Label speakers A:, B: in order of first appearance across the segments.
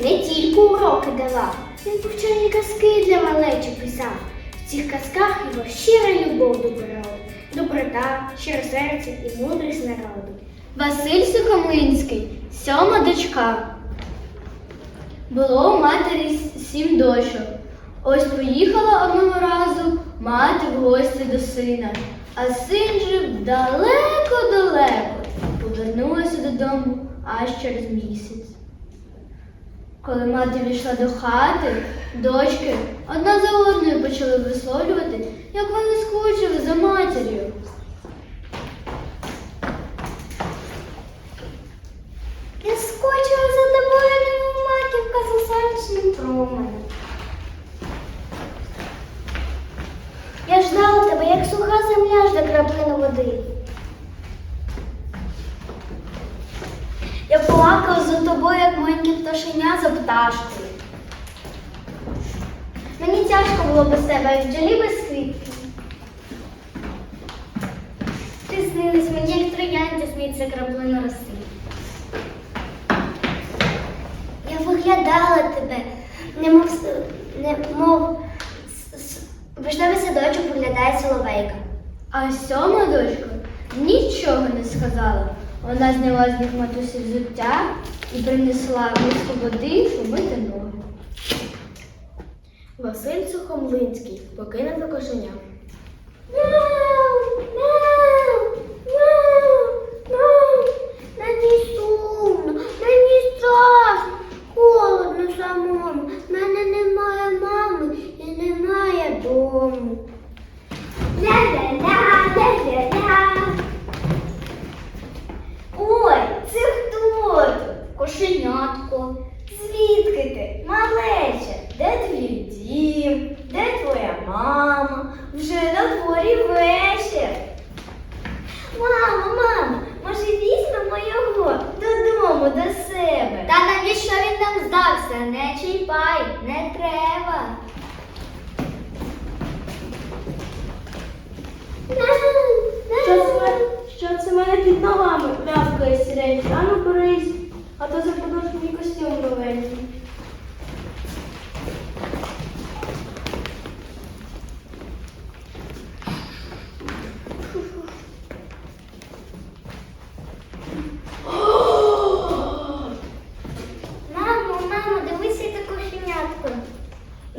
A: не тільки уроки давав, він повчальні казки для малечі писав. В цих казках його щира любов до природи, доброта, щире серце і мудрість народу.
B: Василь Сухомлинський, сьома дочка. Було у матері сім дочок. Ось поїхала одного разу мати в гості до сина, а син жив далеко-далеко. Повернулася додому аж через місяць. Коли мати війшла до хати, дочки одна за одною почали висловлювати, як вони скучили за матір'ю.
A: Я скочила за тобою, немов маківка за сонячним променем. Я ждала тебе, як суха земля жде краплину води. Я плакав за тобою, як маленьке пташеня за пташкою. Мені тяжко було без тебе, як бджолі без квітки. Ти снились мені, як троянці сміється краплина роси. Я виглядала тебе, немов, с- с- вишневий садочок виглядає соловейка.
B: А сьома дочка нічого не сказала. Вона зняла з них матусі взуття і принесла миску води помити ноги.
C: Василь Сухомлинський покинув кошеня.
A: Мяу, мяу, мяу. Здався? Не чіпай, не треба.
C: Що це, що це мене під ногами м'явкає сірень? Ану берись, а то западеш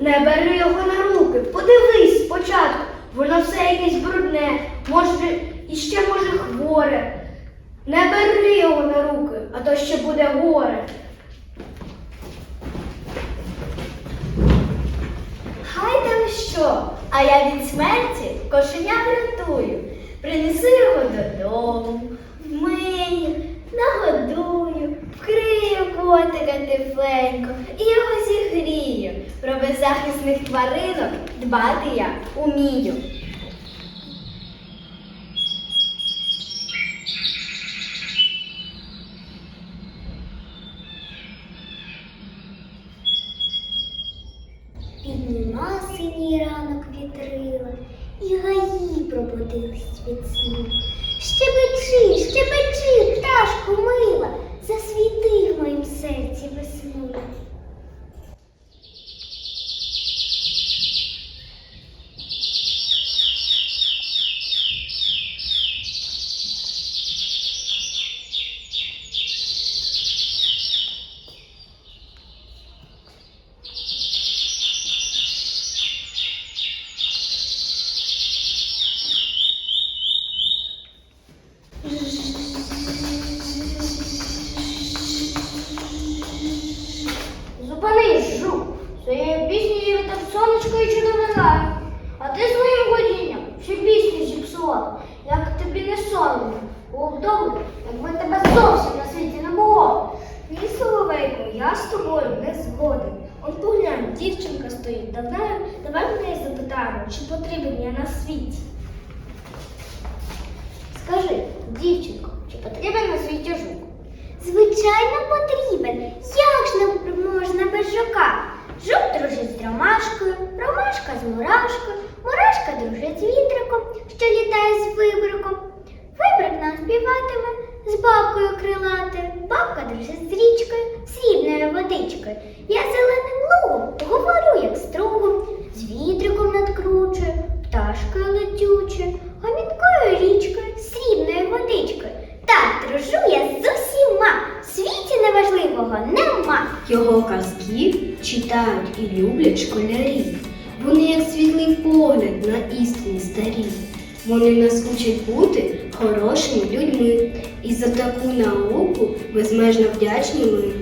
C: Не бери його на руки, подивись спочатку. Воно все якесь брудне, може, і ще може хворе. Не бери його на руки, а то ще буде горе.
A: Хай там що, а я від смерті кошеня врятую. Принесу його додому, вмию, нагодую, вкрию котика тепленько і його зігрію. Про беззахисних тваринок дбати я умію. Підніма синій ранок вітрила, і гаї пробудились від сну. Щебечи, щебечи, пташку мила, засвіти в моїм серці весну. Згоден. Он поглянь, дівчинка стоїть. Давай, давай в неї запитаємо, чи потрібен я на світі.
B: Скажи, дівчинко, чи потрібен на світі жук?
A: Звичайно, потрібен. Як ж не можна без жука? Жук дружить з ромашкою, ромашка з мурашкою, мурашка дружить з вітриком, що літає з вибриком. Вибрик нам співатиме, з бабкою крилати. Бабка дружить з річкою, срібною водичкою. Я зеленим лугом говорю, як стругом, з вітриком надкручую, пташкою летючою, гомінкою річкою, срібною водичкою. Так дружу я з усіма, в світі неважливого нема.
C: Його казки читають і люблять школярі. Вони як світлий погляд на істині старі. Вони нас учать бути хорошими людьми. І за таку науку безмежно вдячні ми.